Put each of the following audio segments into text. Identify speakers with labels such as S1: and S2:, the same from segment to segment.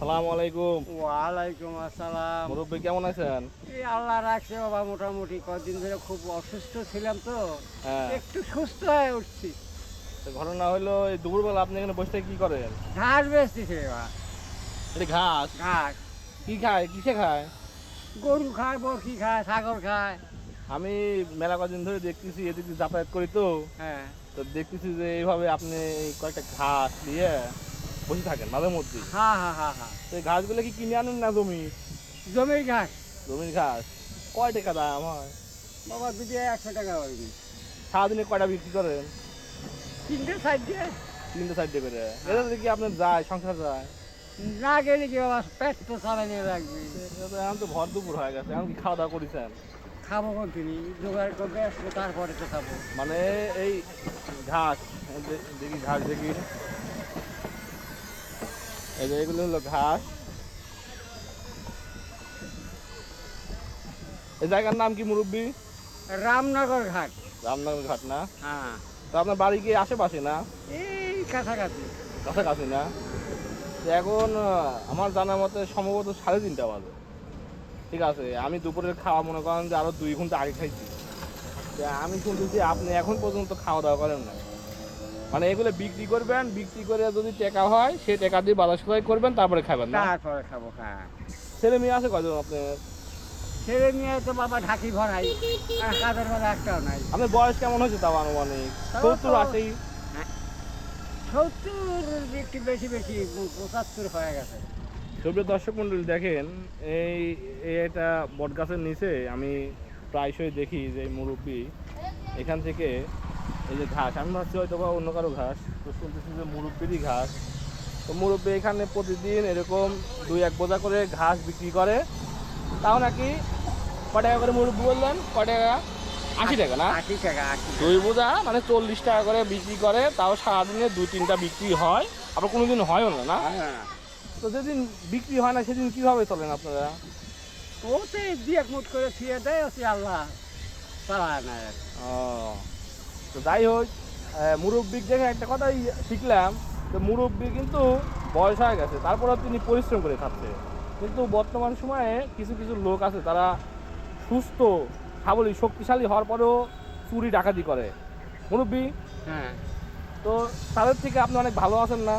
S1: সালাম আলাইকুম।
S2: ওয়ালাইকুম আসসালাম।
S1: মুরব্বী কেমন আছেন?
S2: এই আল্লাহ রাখছে বাবা মোটামুটি। কদিন ধরে খুব অসুস্থ ছিলাম তো।
S1: হ্যাঁ।
S2: একটু সুস্থ হয়ে উঠছি।
S1: তো ঘটনা হলো এই দুপুরবেলা আপনি এখানে বসে কি করেন?
S2: ঘাস বেচতেছে
S1: এটা ঘাস?
S2: ঘাস।
S1: কি খায়? কিসে খায়?
S2: গরু খায় বরকি খায় ছাগল খায়।
S1: আমি মেলা কদিন ধরে দেখতেছি এদিকে যাতায়াত করি তো।
S2: হ্যাঁ।
S1: তো দেখতেছি যে এইভাবে আপনি কয়েকটা ঘাস দিয়ে বসে থাকেন মাঝে মধ্যে
S2: হ্যাঁ হ্যাঁ হ্যাঁ হ্যাঁ।
S1: তো এই ঘাসগুলো কি কিনে আনেন না জমি?
S2: জমির ঘাস।
S1: জমির ঘাস? কয় টাকা দাম হয়?
S2: বাবা দুটি একশো টাকা হয়নি
S1: সারাদিনে কয়টা বিক্রি করেন?
S2: তিনটে সাইড দিয়ে।
S1: তিনটে সাইডে করে। এটা দেখি আপনার যায় সংসার যায়?
S2: না গেলে কি বাবা পেট তো লাগবে
S1: এটা তো এখন তো ভর দুপুর হয়ে গেছে। এখন কি খাওয়া দাওয়া করেছেন?
S2: খাব কোনদিনই জোগাড় করবে তারপরে তো খাব।
S1: মানে এই ঘাস দেখি ঘাস দেখি। এই যে এগুলো হলো ঘাস। এই জায়গার নাম কি মুরব্বী?
S2: রামনগর ঘাট।
S1: রামনগর ঘাট না?
S2: হ্যাঁ।
S1: তো আপনার বাড়ি কি আশেপাশে না?
S2: এই কাছাকাছি।
S1: কাছাকাছি না? এখন আমার জানার মতে সম্ভবত সাড়ে তিনটা বাজে। ঠিক আছে আমি দুপুরের খাওয়া মনে করেন যে আরও দুই ঘণ্টা আগে খাইছি। আমি শুনতেছি আপনি এখন পর্যন্ত খাওয়া দাওয়া করেন না মানে এগুলো বিক্রি করবেন বিক্রি করে যদি টাকা হয় সেই টাকা দিয়ে বাজার সদাই করবেন তারপরে খাবেন না?
S2: তারপরে খাব হ্যাঁ।
S1: ছেলে মেয়ে আছে কজন আপনার?
S2: ছেলে মেয়ে তো বাবা ঢাকি ভরাই কাদের বেলা একটাও নাই।
S1: আপনার বয়স কেমন হয়েছে তাও আনুমানিক? সত্তর আশি?
S2: সত্তর একটু বেশি বেশি পঁচাত্তর হয়ে গেছে।
S1: সুপ্রিয় দর্শক মন্ডলী দেখেন এই একটা বটগাছের নিচে আমি প্রায়শই দেখি যে মুরব্বী এখান থেকে এই যে ঘাস আমি ভাবছি হয়তো বা অন্য কারও ঘাস। তো শুনতেছি যে মুরব্বিরই ঘাস। তো মুরব্বী এখানে প্রতিদিন এরকম দুই এক বোঝা করে ঘাস বিক্রি করে। তাও নাকি ক টাকা করে মুরব্বী বললেন? ক টাকা? আশি টাকা না?
S2: আশি টাকা আশি
S1: দুই বোঝা মানে চল্লিশ টাকা করে বিক্রি করে তাও সারাদিনে দুই তিনটা বিক্রি হয়। আবার কোনোদিন হয়ও না না?
S2: হ্যাঁ।
S1: তো যেদিন বিক্রি হয় না সেদিন কীভাবে চলেন আপনারা?
S2: ও তো এক মুঠ করে ছুঁয়ে দেয় আল্লাহ চালায় না
S1: ও। তো যাই হোক মুরব্বিক দেখে একটা কথাই শিখলাম যে মুরব্বি কিন্তু বয়স হয়ে গেছে তারপরেও তিনি পরিশ্রম করে খাচ্ছে। কিন্তু বর্তমান সময়ে কিছু কিছু লোক আছে তারা সুস্থ সাবলীল শক্তিশালী হওয়ার পরেও চুরি ডাকাতি করে। মুরব্বি?
S2: হ্যাঁ।
S1: তো তাদের থেকে আপনি অনেক ভালো আছেন না?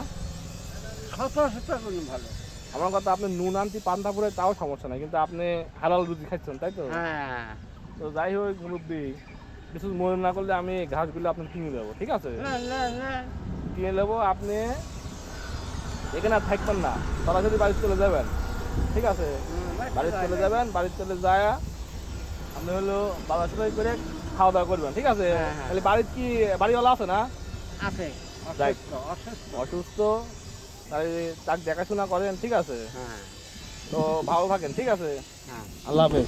S2: ভালো।
S1: আমার কথা আপনি নুন আনতি পান্তা পুরে তাও সমস্যা নাই কিন্তু আপনি হালাল রুটি খাচ্ছেন তাই তো?
S2: হ্যাঁ।
S1: তো যাই হোক মুরব্বী কিছু মনে না করলে আমি ঘাসগুলো আপনার কিনে দেবো ঠিক আছে? কিনে নেব আপনি এখানে আর থাকবেন না। সরাসরি বাড়ি চলে যাবেন ঠিক আছে? বাড়ি চলে যাবেন বাড়ি চলে যায় আপনি হলো বাবা সবাই করে খাওয়া দাওয়া করবেন ঠিক আছে?
S2: হ্যাঁ, হ্যাঁ।
S1: তাহলে বাড়ির কি বাড়িওয়ালা আছে না?
S2: আছে। অসুস্থ
S1: তাই তার দেখাশোনা করেন ঠিক আছে?
S2: হ্যাঁ।
S1: তো ভালো থাকেন ঠিক আছে? আল্লাহ হাফেজ।